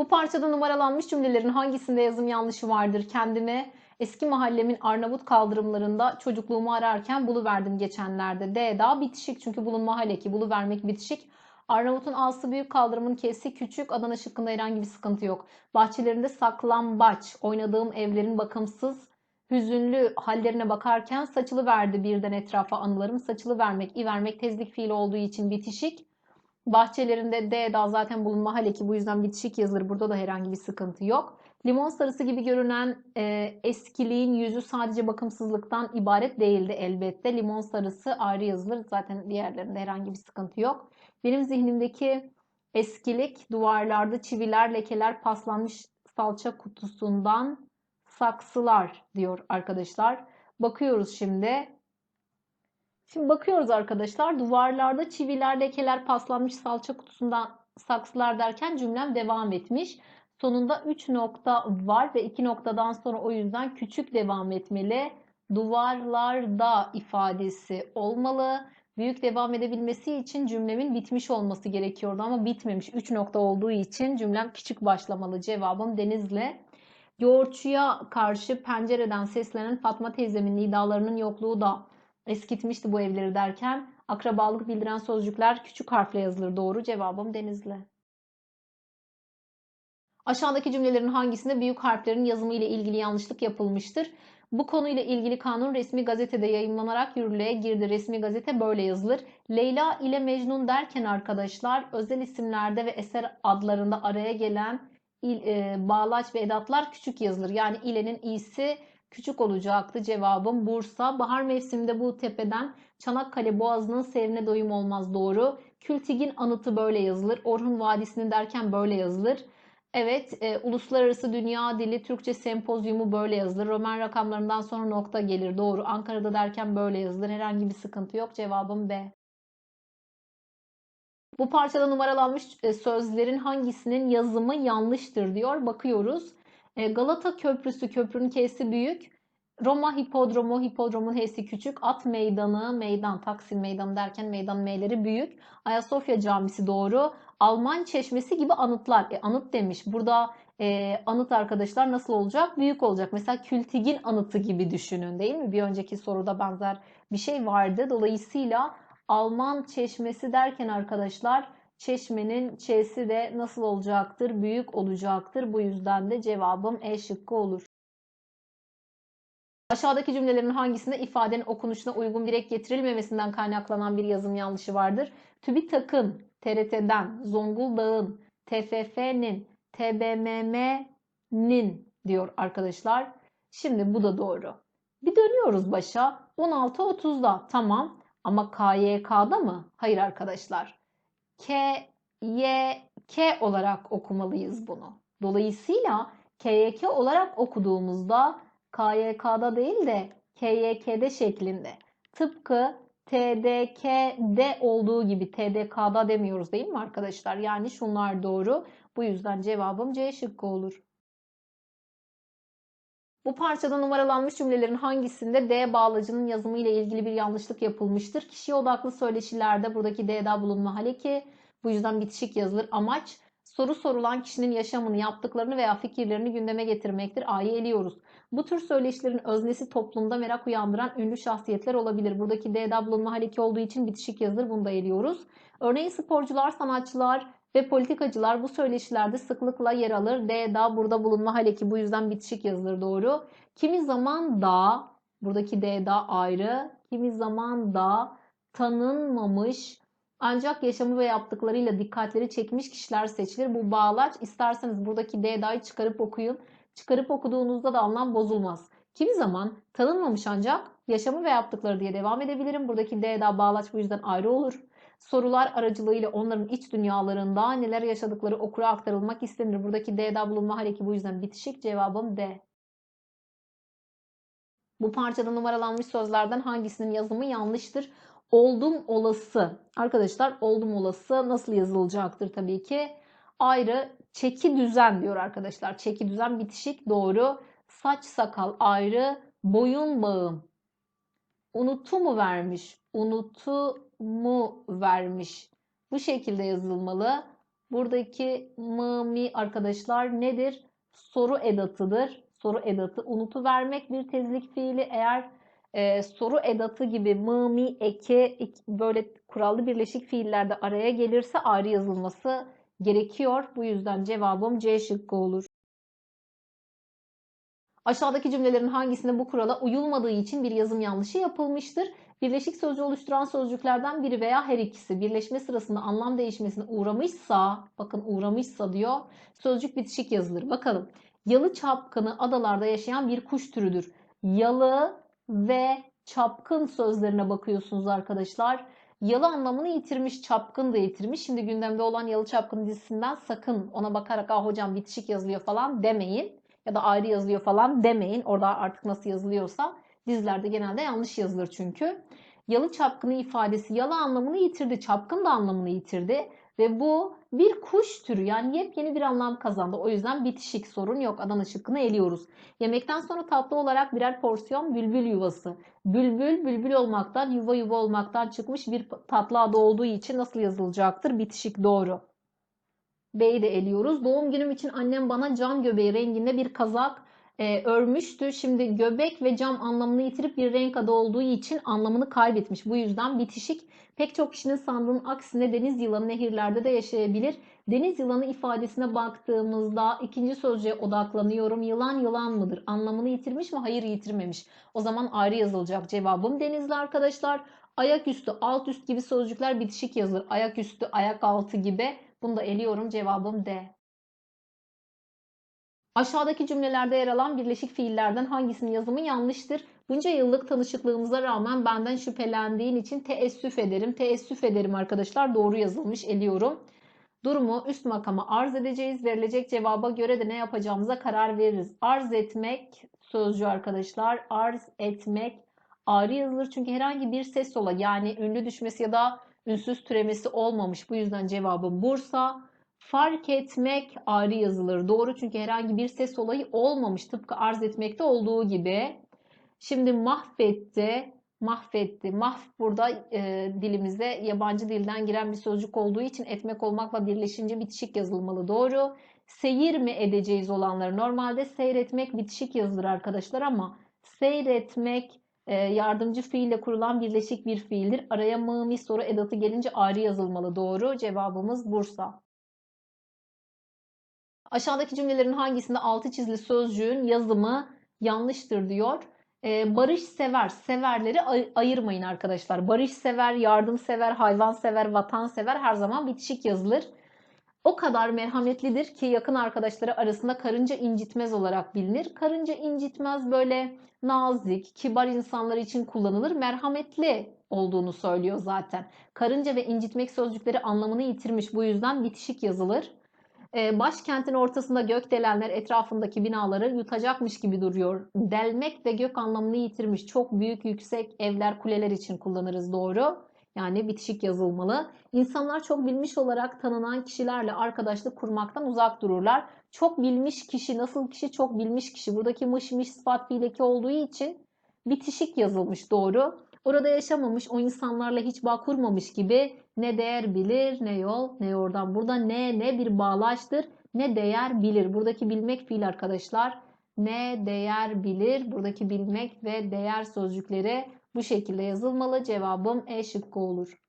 Bu parçada numaralanmış cümlelerin hangisinde yazım yanlışı vardır? Kendime eski mahallemin Arnavut kaldırımlarında çocukluğumu ararken buluverdim geçenlerde. D daha bitişik çünkü bulunma haleki, buluvermek bitişik. Arnavut'un A'sı büyük kaldırımın K'si küçük. Adana şıkkında herhangi bir sıkıntı yok. Bahçelerinde saklambaç, oynadığım evlerin bakımsız, hüzünlü hallerine bakarken saçılı verdi birden etrafa anılarım. Saçılı vermek, i vermek tezlik fiili olduğu için bitişik. Bahçelerinde D daha zaten bulunma haleki bu yüzden bitişik yazılır. Burada da herhangi bir sıkıntı yok. Limon sarısı gibi görünen e, eskiliğin yüzü sadece bakımsızlıktan ibaret değildi elbette. Limon sarısı ayrı yazılır. Zaten diğerlerinde herhangi bir sıkıntı yok. Benim zihnimdeki eskilik duvarlarda çiviler, lekeler, paslanmış salça kutusundan saksılar diyor arkadaşlar. Bakıyoruz şimdi. Şimdi bakıyoruz arkadaşlar. Duvarlarda çiviler, lekeler, paslanmış salça kutusundan saksılar derken cümlem devam etmiş. Sonunda 3 nokta var ve 2 noktadan sonra o yüzden küçük devam etmeli. Duvarlarda ifadesi olmalı. Büyük devam edebilmesi için cümlemin bitmiş olması gerekiyordu ama bitmemiş. 3 nokta olduğu için cümlem küçük başlamalı. Cevabım Denizli. Yoğurtçuya karşı pencereden seslenen Fatma teyzemin nidalarının yokluğu da eskitmişti bu evleri derken akrabalık bildiren sözcükler küçük harfle yazılır. Doğru cevabım Denizli. Aşağıdaki cümlelerin hangisinde büyük harflerin yazımı ile ilgili yanlışlık yapılmıştır? Bu konuyla ilgili kanun resmi gazetede yayımlanarak yürürlüğe girdi. Resmi gazete böyle yazılır. Leyla ile Mecnun derken arkadaşlar özel isimlerde ve eser adlarında araya gelen il, e, bağlaç ve edatlar küçük yazılır. Yani ilenin i'si küçük olacaktı. Cevabım Bursa. Bahar mevsiminde bu tepeden Çanakkale Boğazı'nın seyrine doyum olmaz doğru. Kültigin anıtı böyle yazılır. Orhun Vadisi'nin derken böyle yazılır. Evet, e, Uluslararası Dünya Dili Türkçe Sempozyumu böyle yazılır. Roman rakamlarından sonra nokta gelir. Doğru. Ankara'da derken böyle yazılır. Herhangi bir sıkıntı yok. Cevabım B. Bu parçada numaralanmış e, sözlerin hangisinin yazımı yanlıştır diyor. Bakıyoruz. E, Galata Köprüsü, köprünün K'si büyük. Roma Hipodromu, hipodromun H'si küçük. At Meydanı, meydan, Taksim Meydanı derken meydan M'leri büyük. Ayasofya Camisi doğru. Alman Çeşmesi gibi anıtlar. E, anıt demiş. Burada e, anıt arkadaşlar nasıl olacak? Büyük olacak. Mesela Kültigin anıtı gibi düşünün değil mi? Bir önceki soruda benzer bir şey vardı. Dolayısıyla Alman Çeşmesi derken arkadaşlar çeşmenin ç'si de nasıl olacaktır? Büyük olacaktır. Bu yüzden de cevabım E şıkkı olur. Aşağıdaki cümlelerin hangisinde ifadenin okunuşuna uygun bir ek getirilmemesinden kaynaklanan bir yazım yanlışı vardır? TÜBİTAK'ın, TRT'den, Zonguldak'ın, TFF'nin, TBMM'nin diyor arkadaşlar. Şimdi bu da doğru. Bir dönüyoruz başa. 16.30'da tamam ama KYK'da mı? Hayır arkadaşlar. K, Y, K olarak okumalıyız bunu. Dolayısıyla KYK olarak okuduğumuzda KYK'da değil de KYK'de şeklinde. Tıpkı TDK'de olduğu gibi TDK'da demiyoruz değil mi arkadaşlar? Yani şunlar doğru. Bu yüzden cevabım C şıkkı olur. Bu parçada numaralanmış cümlelerin hangisinde D bağlacının yazımı ile ilgili bir yanlışlık yapılmıştır? Kişiye odaklı söyleşilerde buradaki D'da bulunma haleki. Bu yüzden bitişik yazılır. Amaç soru sorulan kişinin yaşamını, yaptıklarını veya fikirlerini gündeme getirmektir. A'yı eliyoruz. Bu tür söyleşilerin öznesi toplumda merak uyandıran ünlü şahsiyetler olabilir. Buradaki D'da bulunma haleki olduğu için bitişik yazılır. Bunu da eliyoruz. Örneğin sporcular, sanatçılar ve politikacılar bu söyleşilerde sıklıkla yer alır. D'da burada bulunma haleki bu yüzden bitişik yazılır doğru. Kimi zaman da buradaki D'da ayrı, kimi zaman da tanınmamış ancak yaşamı ve yaptıklarıyla dikkatleri çekmiş kişiler seçilir. Bu bağlaç isterseniz buradaki D'da'yı çıkarıp okuyun. Çıkarıp okuduğunuzda da anlam bozulmaz. Kimi zaman tanınmamış ancak yaşamı ve yaptıkları diye devam edebilirim. Buradaki D'da bağlaç bu yüzden ayrı olur. Sorular aracılığıyla onların iç dünyalarında neler yaşadıkları okura aktarılmak istenir. Buradaki D'da bulunma hareki bu yüzden bitişik. Cevabım D. Bu parçada numaralanmış sözlerden hangisinin yazımı yanlıştır? Oldum olası. Arkadaşlar oldum olası nasıl yazılacaktır tabii ki? Ayrı çeki düzen diyor arkadaşlar. Çeki düzen bitişik doğru. Saç sakal ayrı. Boyun bağım. Unutu mu vermiş? Unutu mu vermiş? Bu şekilde yazılmalı. Buradaki mı mi arkadaşlar nedir? Soru edatıdır. Soru edatı. Unutu vermek bir tezlik fiili. Eğer e, soru edatı gibi mı mi eke ek- böyle kurallı birleşik fiillerde araya gelirse ayrı yazılması gerekiyor. Bu yüzden cevabım C şıkkı olur. Aşağıdaki cümlelerin hangisinde bu kurala uyulmadığı için bir yazım yanlışı yapılmıştır? Birleşik sözcüğü oluşturan sözcüklerden biri veya her ikisi birleşme sırasında anlam değişmesine uğramışsa, bakın uğramışsa diyor, sözcük bitişik yazılır. Bakalım. Yalı çapkını adalarda yaşayan bir kuş türüdür. Yalı ve çapkın sözlerine bakıyorsunuz arkadaşlar. Yalı anlamını yitirmiş, çapkın da yitirmiş. Şimdi gündemde olan Yalı Çapkın dizisinden sakın ona bakarak ah hocam bitişik yazılıyor falan demeyin. Ya da ayrı yazılıyor falan demeyin. Orada artık nasıl yazılıyorsa dizilerde genelde yanlış yazılır çünkü. Yalı çapkını ifadesi yalı anlamını yitirdi, çapkın da anlamını yitirdi. Ve bu bir kuş türü yani yepyeni bir anlam kazandı. O yüzden bitişik sorun yok. Adana şıkkını eliyoruz. Yemekten sonra tatlı olarak birer porsiyon bülbül yuvası. Bülbül, bülbül olmaktan, yuva yuva olmaktan çıkmış bir tatlı adı olduğu için nasıl yazılacaktır? Bitişik doğru. B'yi de eliyoruz. Doğum günüm için annem bana cam göbeği renginde bir kazak e, örmüştü. Şimdi göbek ve cam anlamını yitirip bir renk adı olduğu için anlamını kaybetmiş. Bu yüzden bitişik. Pek çok kişinin sandığının aksine deniz yılanı nehirlerde de yaşayabilir. Deniz yılanı ifadesine baktığımızda ikinci sözcüğe odaklanıyorum. Yılan yılan mıdır? Anlamını yitirmiş mi? Hayır yitirmemiş. O zaman ayrı yazılacak cevabım denizli arkadaşlar. Ayaküstü, alt üst gibi sözcükler bitişik yazılır. Ayaküstü, ayak altı gibi. Bunu da eliyorum. Cevabım D. Aşağıdaki cümlelerde yer alan birleşik fiillerden hangisinin yazımı yanlıştır? Bunca yıllık tanışıklığımıza rağmen benden şüphelendiğin için teessüf ederim. Teessüf ederim arkadaşlar. Doğru yazılmış. Eliyorum. Durumu üst makama arz edeceğiz. Verilecek cevaba göre de ne yapacağımıza karar veririz. Arz etmek sözcüğü arkadaşlar. Arz etmek ayrı yazılır. Çünkü herhangi bir ses ola yani ünlü düşmesi ya da ünsüz türemesi olmamış. Bu yüzden cevabım Bursa. Fark etmek ayrı yazılır. Doğru çünkü herhangi bir ses olayı olmamış. Tıpkı arz etmekte olduğu gibi. Şimdi mahvetti. Mahvetti. Mahv burada e, dilimize yabancı dilden giren bir sözcük olduğu için etmek olmakla birleşince bitişik yazılmalı. Doğru. Seyir mi edeceğiz olanları? Normalde seyretmek bitişik yazılır arkadaşlar ama seyretmek e, yardımcı fiille kurulan birleşik bir fiildir. Araya mı mi soru edatı gelince ayrı yazılmalı. Doğru. Cevabımız Bursa. Aşağıdaki cümlelerin hangisinde altı çizili sözcüğün yazımı yanlıştır diyor. Ee, barış sever, severleri ay- ayırmayın arkadaşlar. Barış sever, yardım sever, hayvan sever, vatan sever her zaman bitişik yazılır. O kadar merhametlidir ki yakın arkadaşları arasında karınca incitmez olarak bilinir. Karınca incitmez böyle nazik, kibar insanlar için kullanılır. Merhametli olduğunu söylüyor zaten. Karınca ve incitmek sözcükleri anlamını yitirmiş. Bu yüzden bitişik yazılır. Ee, başkentin ortasında gökdelenler etrafındaki binaları yutacakmış gibi duruyor. Delmek ve gök anlamını yitirmiş. Çok büyük, yüksek evler, kuleler için kullanırız doğru. Yani bitişik yazılmalı. İnsanlar çok bilmiş olarak tanınan kişilerle arkadaşlık kurmaktan uzak dururlar. Çok bilmiş kişi, nasıl kişi? Çok bilmiş kişi. Buradaki mış mış sıfat fiileki olduğu için bitişik yazılmış doğru. Orada yaşamamış, o insanlarla hiç bağ kurmamış gibi ne değer bilir, ne yol, ne yordan. Burada ne, ne bir bağlaçtır, ne değer bilir. Buradaki bilmek fiil arkadaşlar. Ne değer bilir. Buradaki bilmek ve değer sözcükleri bu şekilde yazılmalı. Cevabım E şıkkı olur.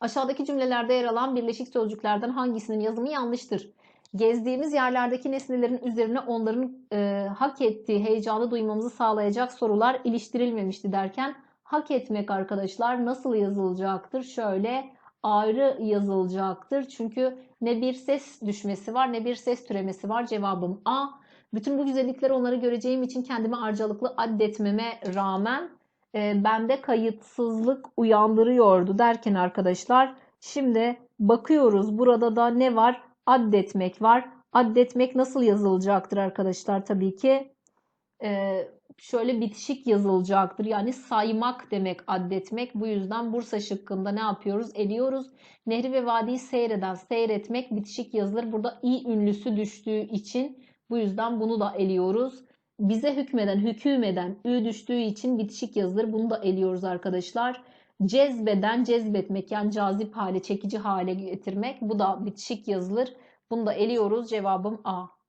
Aşağıdaki cümlelerde yer alan birleşik sözcüklerden hangisinin yazımı yanlıştır? Gezdiğimiz yerlerdeki nesnelerin üzerine onların e, hak ettiği heyecanı duymamızı sağlayacak sorular iliştirilmemişti derken hak etmek arkadaşlar nasıl yazılacaktır? Şöyle ayrı yazılacaktır. Çünkü ne bir ses düşmesi var ne bir ses türemesi var. Cevabım A. Bütün bu güzellikleri onları göreceğim için kendimi harcalıklı addetmeme rağmen e, bende kayıtsızlık uyandırıyordu derken arkadaşlar şimdi bakıyoruz burada da ne var? Addetmek var. Addetmek nasıl yazılacaktır arkadaşlar? Tabii ki e, şöyle bitişik yazılacaktır. Yani saymak demek addetmek. Bu yüzden Bursa şıkkında ne yapıyoruz? Eliyoruz. Nehri ve vadiyi seyreden, seyretmek bitişik yazılır. Burada i ünlüsü düştüğü için bu yüzden bunu da eliyoruz. Bize hükmeden, hüküm eden ü düştüğü için bitişik yazılır. Bunu da eliyoruz arkadaşlar. Cezbeden cezbetmek yani cazip hale, çekici hale getirmek. Bu da bitişik yazılır. Bunu da eliyoruz. Cevabım A.